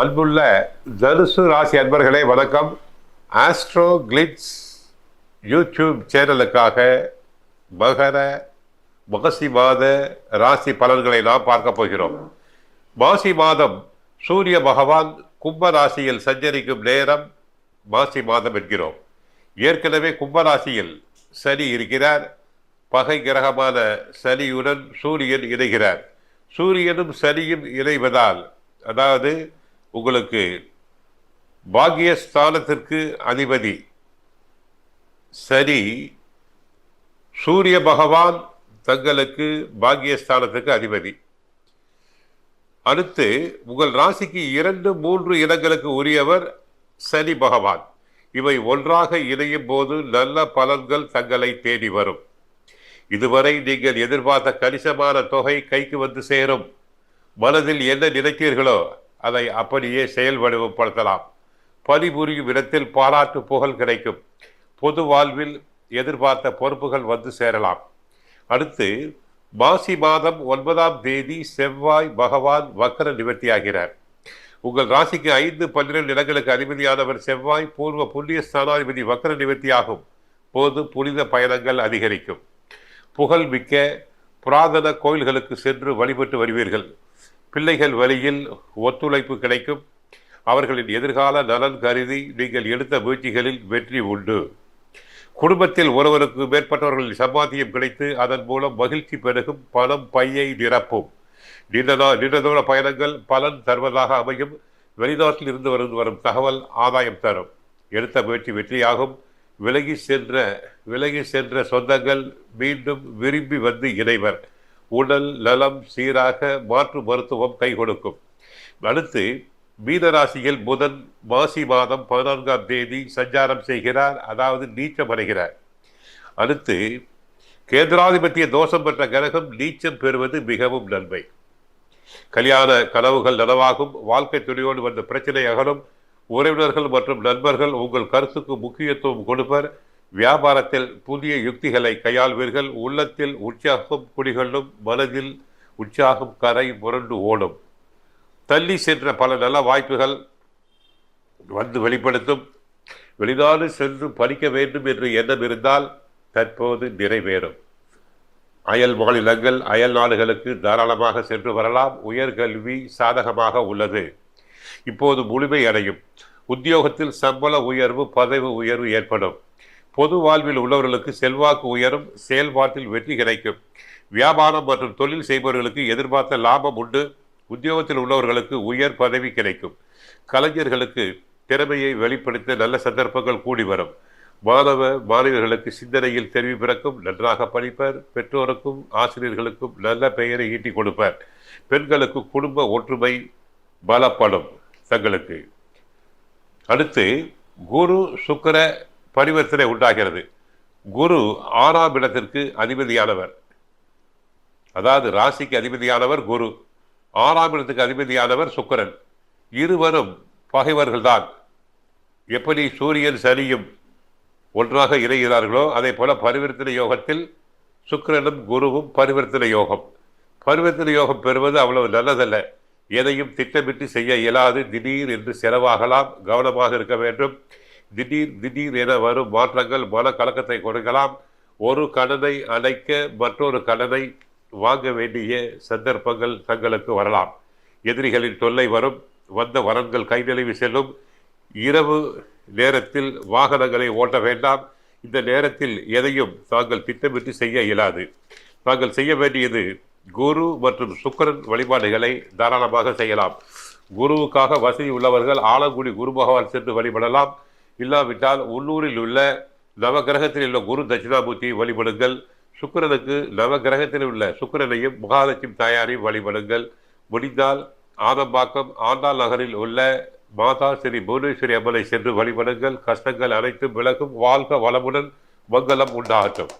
அன்புள்ள தனுசு ராசி அன்பர்களே வணக்கம். ஆஸ்ட்ரோ கிளிட்ஸ் யூடியூப் சேனலுக்காக மகர மகசி மாத ராசி பலன்களை நாம் பார்க்க போகிறோம். மாசி மாதம் சூரிய பகவான் கும்ப ராசியில் சஞ்சரிக்கும் நேரம் மாசி மாதம் என்கிறோம். ஏற்கனவே கும்பராசியில் சனி இருக்கிறார். பகை கிரகமான சனியுடன் சூரியன் இணைகிறார். சூரியனும் சனியும் இணைவதால் அதாவது உங்களுக்கு பாக்யஸ்தானத்திற்கு அதிபதி சரி சூரிய பகவான் தங்களுக்கு பாக்யஸ்தானத்துக்கு அதிபதி. அடுத்து உங்கள் ராசிக்கு இரண்டு மூன்று இடங்களுக்கு உரியவர் சனி பகவான். இவை ஒன்றாக இணையும் போது நல்ல பலன்கள் தங்களை தேடி வரும். இதுவரை நீங்கள் எதிர்பார்த்த கணிசமான தொகை கைக்கு வந்து சேரும். மனதில் என்ன நினைத்தீர்களோ அதை அப்படியே செயல்படுத்தலாம் பணிபுரியும் இடத்தில் பாராட்டு புகழ் கிடைக்கும். பொது வாழ்வில் எதிர்பார்த்த பொறுப்புகள் வந்து சேரலாம். அடுத்து மாசி மாதம் ஒன்பதாம் தேதி செவ்வாய் பகவான் வக்கர நிவர்த்தியாகிறார். உங்கள் ராசிக்கு ஐந்து பன்னிரண்டு இடங்களுக்கு அதிபதியானவர் செவ்வாய் பூர்வ புண்ணிய ஸ்தானாதிபதி வக்கர நிவர்த்தியாகும். போது புனித பயணங்கள் அதிகரிக்கும். புகழ் மிக்க புராதன கோயில்களுக்கு சென்று வழிபட்டு வருவீர்கள். பிள்ளைகள் வழியில் ஒத்துழைப்பு கிடைக்கும். அவர்களின் எதிர்கால நலன் கருதி நீங்கள் எடுத்த முயற்சிகளில் வெற்றி உண்டு. குடும்பத்தில் ஒருவருக்கு மேற்பட்டவர்களின் சம்பாத்தியம் கிடைத்து அதன் மூலம் மகிழ்ச்சி பெருகும் பணம் பையை நிரப்பும். நீண்ட நீண்டதூர பயணங்கள் பலன் தருவதாக அமையும். வெளிநாட்டில் இருந்து வரும் வரும் தகவல் ஆதாயம் தரும். எடுத்த முயற்சி வெற்றியாகும். விலகி சென்ற விலகி சென்ற சொந்தங்கள் மீண்டும் விரும்பி வந்து இணைவர். உடல் நலம் சீராக மாற்று மருத்துவம் கை கொடுக்கும். அடுத்து மீனராசியில் புதன் மாசி மாதம் பதினான்காம் தேதி சஞ்சாரம் செய்கிறார் அதாவது நீச்சம் அடைகிறார். அடுத்து கேந்திராதிபத்திய தோஷம் பெற்ற கிரகம் நீச்சம் பெறுவது மிகவும் நன்மை. கல்யாண கனவுகள் நனவாகும் வாழ்க்கை துணையோடு வந்த பிரச்சனை அகலும் உறவினர்கள் மற்றும் நண்பர்கள் உங்கள் கருத்துக்கு முக்கியத்துவம் கொடுப்பர் வியாபாரத்தில் புதிய யுக்திகளை கையாள்வீர்கள். உள்ளத்தில் உற்சாகம் குடிகளும் மனதில் உற்சாகம் கரை புரண்டு ஓடும். தள்ளி சென்ற பல நல்ல வாய்ப்புகள் வந்து வெளிப்படுத்தும். வெளிநாடு சென்று படிக்க வேண்டும் என்று எண்ணம் இருந்தால் தற்போது நிறைவேறும். அயல் மாநிலங்கள் அயல் நாடுகளுக்கு தாராளமாக சென்று வரலாம். உயர்கல்வி சாதகமாக உள்ளது. இப்போது முழுமை அடையும். உத்தியோகத்தில் சம்பள உயர்வு பதவி உயர்வு ஏற்படும். பொது வாழ்வில் உள்ளவர்களுக்கு செல்வாக்கு உயரும் செயல்பாட்டில் வெற்றி கிடைக்கும். வியாபாரம் மற்றும் தொழில் செய்பவர்களுக்கு எதிர்பார்த்த லாபம் உண்டு. உத்தியோகத்தில் உள்ளவர்களுக்கு உயர் பதவி கிடைக்கும். கலைஞர்களுக்கு திறமையை வெளிப்படுத்த நல்ல சந்தர்ப்பங்கள் கூடி வரும். மாணவ மாணவியர்களுக்கு சிந்தனையில் தெரிவி பிறக்கும். நன்றாக படிப்பர் பெற்றோருக்கும் ஆசிரியர்களுக்கும் நல்ல பெயரை ஈட்டிக் கொடுப்பர். பெண்களுக்கு குடும்ப ஒற்றுமை பலப்படும் தங்களுக்கு. அடுத்து குரு சுக்கர பரிவர்த்தனை உண்டாகிறது. குரு ஆறாம் இடத்திற்கு அதிபதியானவர். அதாவது ராசிக்கு அதிபதியானவர் குரு. ஆறாம் இடத்துக்கு அதிபதியானவர் சுக்கரன். இருவரும் பகைவர்கள்தான். எப்படி சூரியன் சனியும் ஒன்றாக இணைகிறார்களோ அதே போல பரிவர்த்தனை யோகத்தில் சுக்கிரனும் குருவும் பரிவர்த்தனை யோகம். பரிவர்த்தனை யோகம் பெறுவது அவ்வளவு நல்லதல்ல. எதையும் திட்டமிட்டு செய்ய இயலாது. திடீர் என்று செலவாகலாம். கவனமாக இருக்க வேண்டும். திடீர் திடீர் என வரும் மாற்றங்கள் மன கலக்கத்தை கொடுக்கலாம். ஒரு கடனை அடைக்க மற்றொரு கடனை வாங்க வேண்டிய சந்தர்ப்பங்கள் தங்களுக்கு வரலாம். எதிரிகளின் தொல்லை வரும். வந்த வரன்கள் கைநிலைவு செல்லும். இரவு நேரத்தில் வாகனங்களை ஓட்ட வேண்டாம். இந்த நேரத்தில் எதையும் தாங்கள் திட்டமிட்டு செய்ய இயலாது. தாங்கள் செய்ய வேண்டியது குரு மற்றும் சுக்கரன் வழிபாடுகளை தாராளமாக செய்யலாம். குருவுக்காக வசதி உள்ளவர்கள் ஆலங்குடி குரு பகவான் சென்று வழிபடலாம். இல்லாவிட்டால் உள்ளூரில் உள்ள நவகிரகத்தில் உள்ள குரு தட்சிணாமூர்த்தியை வழிபடுங்கள். சுக்கரனுக்கு நவகிரகத்தில் உள்ள சுக்கரனையும் மகாலட்சுமி தாயாரையும் வழிபடுங்கள். முடிந்தால் ஆதம்பாக்கம் ஆண்டாள் நகரில் உள்ள மாதா ஸ்ரீ புவனேஸ்வரி அம்மனை சென்று வழிபடுங்கள். கஷ்டங்கள் அனைத்தும் விலகும். வாழ்க வளமுடன் மங்களம் உண்டாகட்டும்.